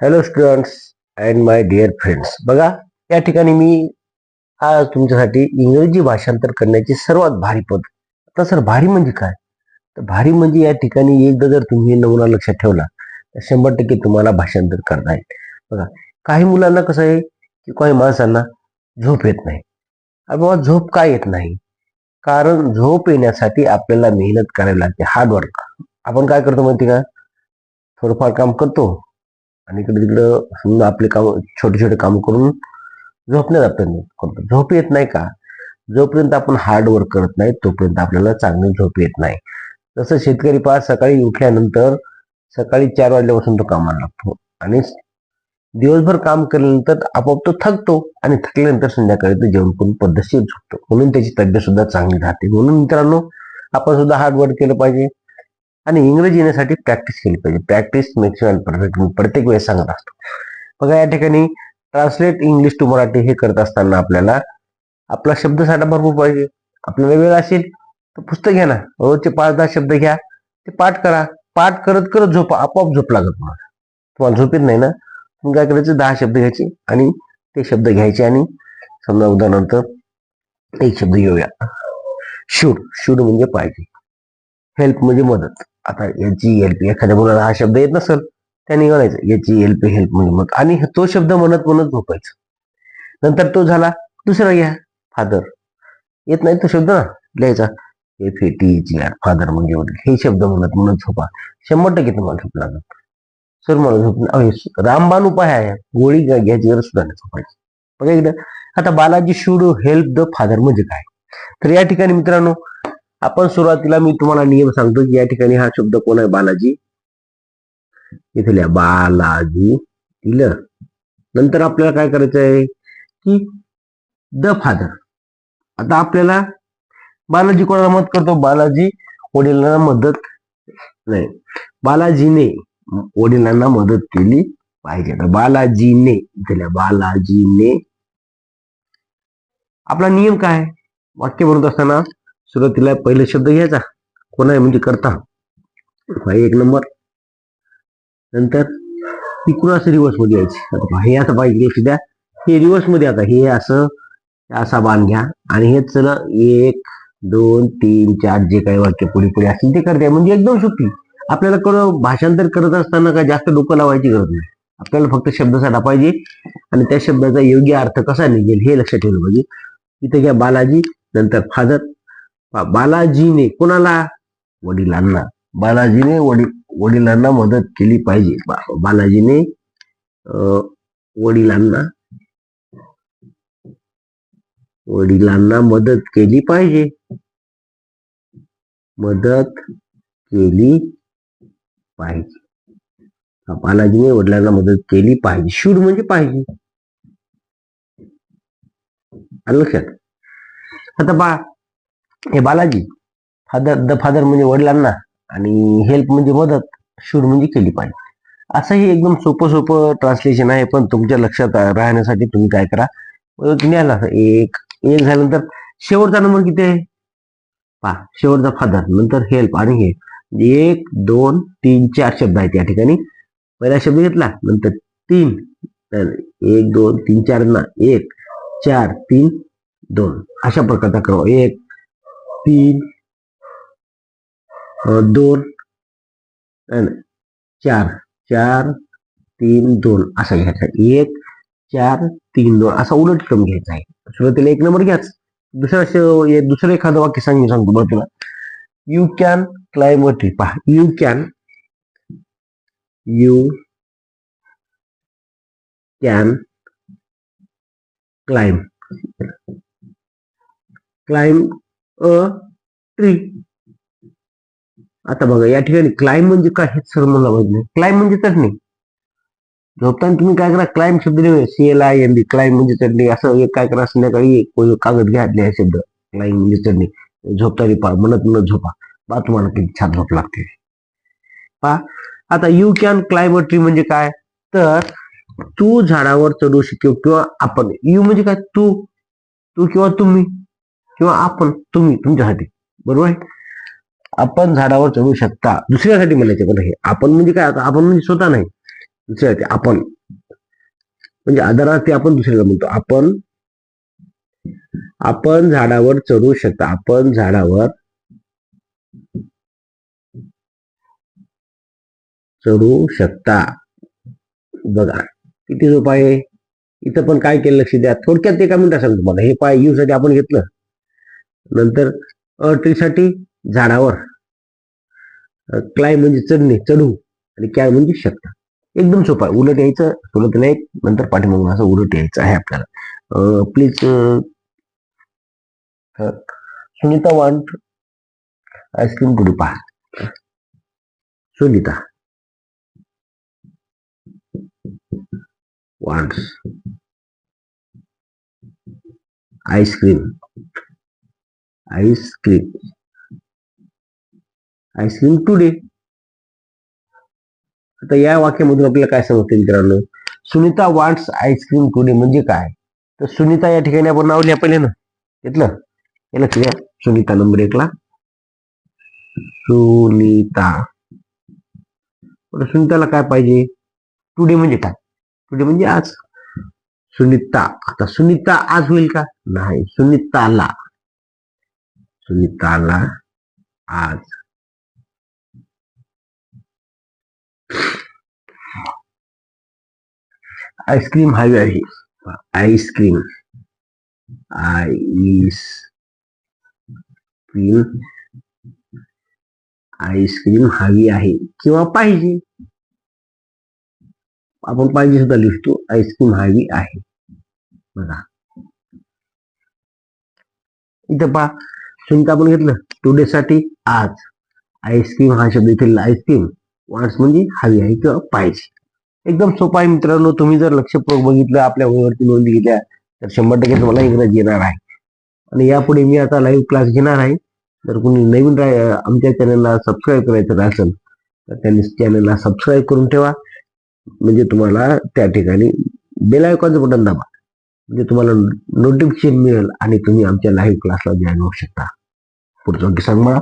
Hello students and my dear friends बघा या ठिकाणी मी आज तुमच्यासाठी इंग्रजी भाषांतर करण्याची सर्वात भारी पद. आता सर भारी म्हणजे काय? तर भारी म्हणजे या ठिकाणी एकदा जर तुम्ही नमुना लक्षात ठेवला तर शंभर टक्के तुम्हाला भाषांतर करता येईल. बघा काही मुलांना कसं आहे की काही माणसांना झोप येत नाही. अरे बाबा झोप का येत नाही? कारण झोप येण्यासाठी आपल्याला मेहनत करावी लागते हार्डवर्क आपण काय करतो माहिती का? थोडंफार काम करतो आणि इकडे तिकडं समजा आपले काम छोटे छोटे काम करून झोपण्यात आपण करतो. झोप येत नाही का? जोपर्यंत आपण हार्ड वर्क करत नाही तोपर्यंत आपल्याला चांगली झोप येत नाही. तसं शेतकरी पहा सकाळी उठल्यानंतर सकाळी चार वाजल्यापासून तो कामाला लागतो. आणि दिवसभर काम केल्यानंतर आपोआप तो थकतो आणि थकल्यानंतर संध्याकाळी तो जेवण करून पद्धतशीर झोपतो. म्हणून त्याची तब्येत सुद्धा चांगली राहते. म्हणून मित्रांनो आपण सुद्धा हार्ड वर्क केलं पाहिजे. आणि इंग्रजी येण्यासाठी प्रॅक्टिस केली पाहिजे. प्रॅक्टिस मेक्स अँड परफेक्ट मी प्रत्येक वेळेस सांगत असतो. बघा या ठिकाणी ट्रान्सलेट इंग्लिश टू मराठी हे करत असताना आपल्याला आपला शब्दसाठा भरपूर पाहिजे. आपल्याला वेळ असेल तर पुस्तक घ्या ना. रोजचे पाच दहा शब्द घ्या. ते पाठ करा. पाठ करत करत झोपा. आपोआप झोप लागत तुम्हाला तुम्हाला झोप येत नाही ना? तुम्ही काय करायचं? दहा शब्द घ्यायचे आणि ते शब्द घ्यायचे आणि समजा उदाहरणार्थ एक शब्द घेऊया. शूड शूड म्हणजे पाहिजे. हेल्प म्हणजे मदत. आता याची हेल्प एखाद्या मुलाला हा शब्द येत नसेल त्याने म्हणायचं याची हेल्प हेल्प म्हणजे मग. आणि तो शब्द म्हणत म्हणत झोपायचं. नंतर तो झाला दुसरा घ्या फादर येत नाही तो शब्द ना लिहायचा. F A T G R father म्हणजे हे शब्द म्हणत म्हणत झोपा. शंभर टक्के तुम्हाला झोप लागत सर मला झोप अहो, रामबाण उपाय आहे. गोळी घ्यायची गरज सुद्धा नाही झोपायची. बघा एकदा आता Balaji should help the father म्हणजे काय? तर या ठिकाणी मित्रांनो आपण सुरुवातीला मी तुम्हाला नियम सांगतो की या ठिकाणी हा शब्द कोण आहे? बालाजी. इथे लिहा बालाजी. दिलं नंतर आपल्याला काय करायचं आहे? की द फादर. आता आपल्याला बालाजी कोणाला मदत करतो? बालाजी वडिलांना मदत नाही. बालाजीने वडिलांना मदत केली पाहिजे. तर बालाजीने इथे लिहा बालाजीने. आपला नियम काय? वाक्य बनवत असताना सुरुवातीला पहिले शब्द घ्यायचा. कोण आहे म्हणजे करता. हा एक नंबर. नंतर तिकडून असं रिवर्समध्ये यायची. आता पहा, हे आता पाहिजे लक्ष द्या. हे रिवर्समध्ये आता हे असं असा बाण घ्या. आणि हे चला एक दोन तीन चार जे काही वाक्य पुढे पुढे असतील ते करते. म्हणजे एकदम सोपी. आपल्याला कळ भाषांतर करत असताना काय जास्त डोकं लावायची गरज नाही. आपल्याला फक्त शब्द साठा पाहिजे. आणि त्या शब्दाचा योग्य अर्थ कसा निघेल हे लक्षात ठेवलं पाहिजे. इथे घ्या बालाजी नंतर फादर. बालाजीने कोणाला वडिलांना बालाजीने वडील वडिलांना मदत केली पाहिजे. बा- बालाजीने अं, वडिलांना वडिलांना मदत केली पाहिजे. मदत केली पाहिजे. बालाजीने वडिलांना मदत केली पाहिजे. शूड म्हणजे पाहिजे. आलं लक्षात. आता बा हे बालाजी फादर द फादर म्हणजे वडिलांना आणि हेल्प म्हणजे मदत शूड म्हणजे केली पाहिजे. असं हे एकदम सोपं सोपं ट्रान्सलेशन आहे पण तुमच्या लक्षात राहण्यासाठी तुम्ही काय करा. तुम्ही आला एक एक झाल्यानंतर शेवटचा नंबर किती आहे? पहा शेवटचा फादर नंतर हेल्प आणि हे. म्हणजे एक दोन तीन चार शब्द आहेत या ठिकाणी. पहिला शब्द घेतला नंतर तीन. तर एक दोन तीन चार ना एक चार तीन दोन. अशा प्रकारचा क्रम. एक तीन दोन चार चार तीन दोन असा घ्यायचा. एक चार तीन दोन असा उलट क्रम घ्यायचा आहे. सुरुवातीला एक नंबर घ्याच. दुसरं दुसरं एखादं वाक्य सांग सांगतो बरं तुला. You can climb a tree पहा you can you can climb climb a tree आता बघा या ठिकाणी क्लाइम म्हणजे काय हेच सर मला माहीत नाही. क्लाइम म्हणजे चटणी झोपताना तुम्ही काय करा क्लाइम शब्द C L I N B climb म्हणजे चटणी असं एक काय करा संध्याकाळी कागद घ्या हे शब्द. क्लाइम म्हणजे चटणी झोपताना पा म्हणत म्हणत झोपा. बा तुम्हाला किती छान झोप लागते. पा आता you can climb a tree म्हणजे काय? तर तू झाडावर चढू शकतो किंवा आपण. यू म्हणजे काय? तू. तू किंवा तुम्ही. किंवा आपण तुम्ही तुमच्यासाठी. बरोबर आहे? आपण झाडावर चढू शकता. दुसऱ्यासाठी म्हणायचे पण हे. आपण म्हणजे काय? आता आपण म्हणजे स्वतः नाही. दुसऱ्यासाठी ते आपण. म्हणजे आधारार्थी आपण दुसऱ्याला म्हणतो. आपण आपण झाडावर चढू शकता. आपण झाडावर चढू शकता. बघा किती सोपा आहे. इथं पण काय केलं लक्ष द्या. थोडक्यात एका मिनिटात सांगतो तुम्हाला. हे पाय यू साठी आपण घेतलं. नंतर अ झाडावर. क्लाय म्हणजे चढणे चढू आणि कॅ म्हणजे शकता एकदम सोपा आहे. उलट यायचं सोलत नाही नंतर पाठीमागून असं उलट यायचं आहे आपल्याला. प्लीज सुनीता वांट आईस्क्रीम कुठे पहा. Sunita. Want ice cream ice cream ice cream today आता या वाक्यामधून आपल्याला काय समजते मित्रांनो? सुनीता वाट्स आईस्क्रीम टुडे म्हणजे काय? तर सुनीता या ठिकाणी आपण नाव लिहा पहिले ना. घेतलं? हे लक्ष द्या सुनीता नंबर एकला. सुनीता. सुनीताला काय पाहिजे? टुडे म्हणजे काय? टुडे म्हणजे आज. सुनीता. आता सुनीता आज होईल का? नाही. सुनीताला. सुनीताला आज आईस्क्रीम हवी आहे. आईस्क्रीम. आईस क्रीम आईस्क्रीम हवी आहे. किंवा पाहिजे? आपण पाहिजे सुद्धा लिहितो आईस्क्रीम हवी आहे. बघा. इथं पहा. शून्य आपण घेतलं. टुडे साठी आज आईस्क्रीम हा शब्द इथे आईस्क्रीम वाट्स म्हणजे हवी आहे किंवा पाहिजे. एकदम सोपा आहे मित्रांनो. तुम्ही जर लक्षपूर्वक बघितलं आपल्या वहीवरती नोंदी घेतल्या तर शंभर टक्के तुम्हाला इंग्रजी येणार आहे. आणि यापुढे मी आता लाईव्ह क्लास घेणार आहे. जर कोणी नवीन रा- आमच्या चॅनलला सबस्क्राईब करायचं असेल तर त्यांनी चॅनलला सबस्क्राईब करून ठेवा. म्हणजे तुम्हाला त्या ठिकाणी बेल आयकॉनचं बटन दाबा. म्हणजे तुम्हाला नोटिफिकेशन मिळेल आणि तुम्ही आमच्या लाईव्ह क्लासला जॉईन होऊ शकता. पुढचं वाक्य सांग मला?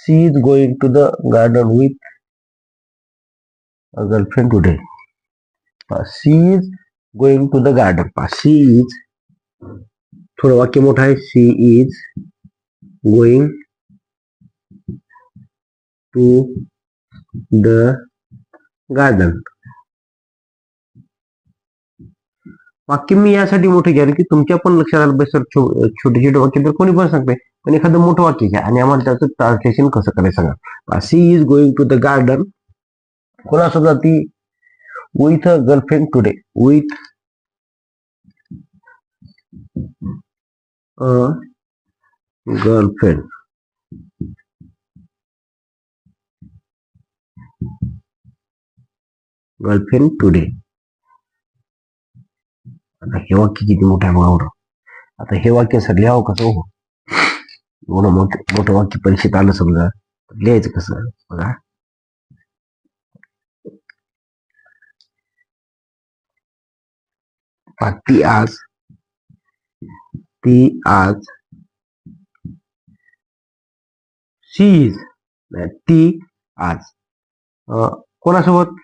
She is going to the garden with girlfriend today she is going to the garden she is थोडं वाक्य मोठं आहे. She is going to the garden वाक्य मी यासाठी मोठे घ्या की तुमच्या पण लक्षात आलं पाहिजे सर छोटे छोटे वाक्य तर कोणी पण सांगते पण एखादं मोठं वाक्य घ्या आणि आम्हाला त्याचं ट्रान्सलेशन कसं करायचं सांगा. She is going to the garden कोणासोबत ती with a girlfriend today with girlfriend girlfriend today आता हे वाक्य किती मोठं आहे बघा आता हे वाक्य सर लिहावं कसं हो? एवढं मोठं मोठं वाक्य परीक्षेत आलं समजा लिहायचं कसं? बघा. ती आज ती आज शीज ती आज. कोणासोबत?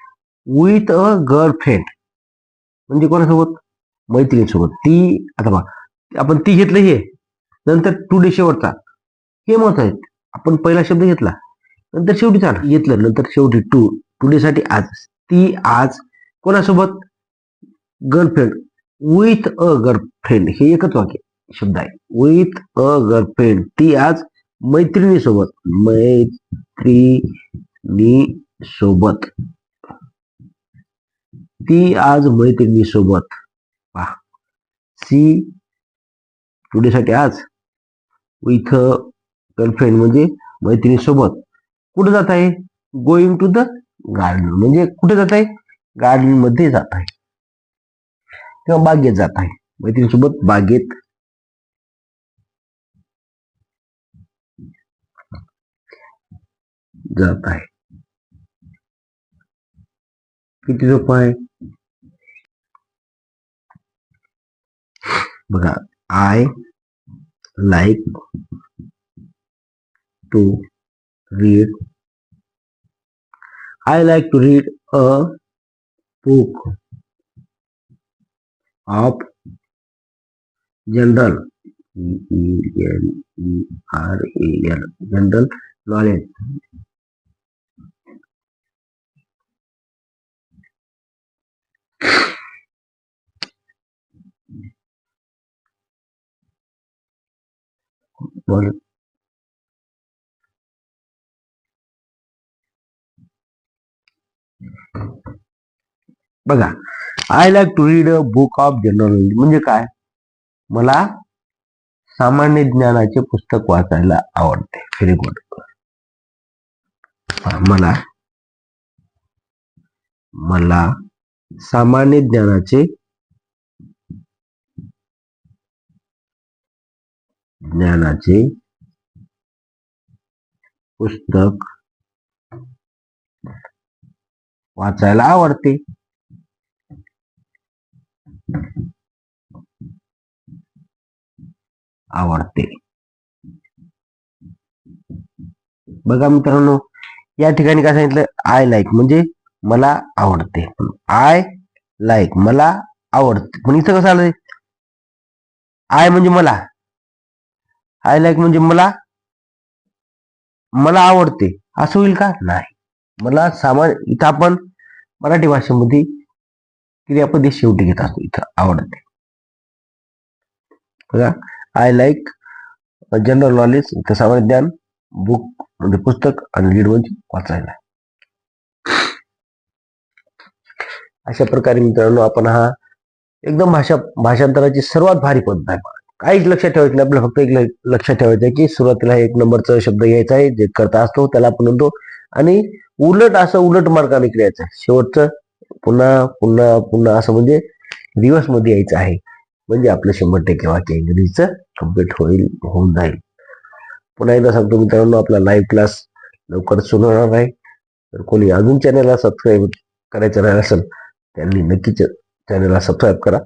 विथ अ गर्लफ्रेंड म्हणजे कोणासोबत? मैत्रिणीसोबत. ती आता बघा आपण ती घेतलं हे नंतर टू डे शेवटचा. हे मत आहेत. आपण पहिला शब्द घेतला नंतर शेवटी चाट घेतलं नंतर शेवटी टू टुडे साठी आज. ती आज कोणासोबत? गर्लफ्रेंड विथ अ गर्लफ्रेंड हे एकच वाक्य शब्द आहे. विथ अ गर्लफ्रेंड ती आज मैत्रिणीसोबत. मैत्रिणी सोबत ती आज मैत्रिणी सोबत सी टुडेसाठी आज. विथ गर्लफ्रेंड म्हणजे मैत्रिणीसोबत. कुठं जात आहे? Going to the garden. म्हणजे कुठे जात आहे? गार्डनमध्ये जात आहे. किंवा बागेत जात आहे. मैत्रिणीसोबत बागेत. जात आहे. किती सोपं आहे? बघा I like to read I like to read a book of general E N E R A L general knowledge बघा I like to read a book of general knowledge म्हणजे काय? मला सामान्य ज्ञानाचे पुस्तक वाचायला आवडते. व्हेरी गुड मला मला सामान्य ज्ञानाचे ज्ञानाचे पुस्तक वाचायला आवडते. आवडते. बघा मित्रांनो या ठिकाणी काय सांगितलं? आय लाईक म्हणजे मला आवडते. आय लाईक मला आवडते. पण इथं कसं आलंय? आय म्हणजे मला. आय लाईक म्हणजे मला मला आवडते. असं होईल का? नाही. मला सामान इथं आपण मराठी भाषेमध्ये क्रियापदे शेवटी घेत असतो. इथं आवडते. बघा आय लाईक जनरल नॉलेज इथं सामान्य ज्ञान बुक म्हणजे पुस्तक आणि रीड म्हणजे वाचायला. अशा प्रकारे मित्रांनो आपण हा एकदम भाषा भाषांतराची सर्वात भारी पद्धत आहे. काहीच लक्षात ठेवायचं नाही. आपल्याला फक्त एक ल- लक्षात ठेवायचं आहे की सुरुवातीला एक नंबरचा शब्द घ्यायचा आहे जे करता असतो त्याला आपण म्हणतो. आणि उलट असं उलट मार्गाने करायचं. शेवटचं पुन्हा पुन्हा पुन्हा असं म्हणजे दिवसमध्ये यायचं आहे. म्हणजे आपलं शंभर टक्के वाक्य इंग्रजीचं कंप्लीट होईल होऊन जाईल. पुन्हा एकदा सांगतो मित्रांनो आपला लाईव्ह क्लास लवकर सुरू होणार आहे. तर कोणी अजून चॅनलला सबस्क्राईब करायचं राहिलं असेल त्यांनी नक्कीच चॅनलला सबस्क्राईब करा.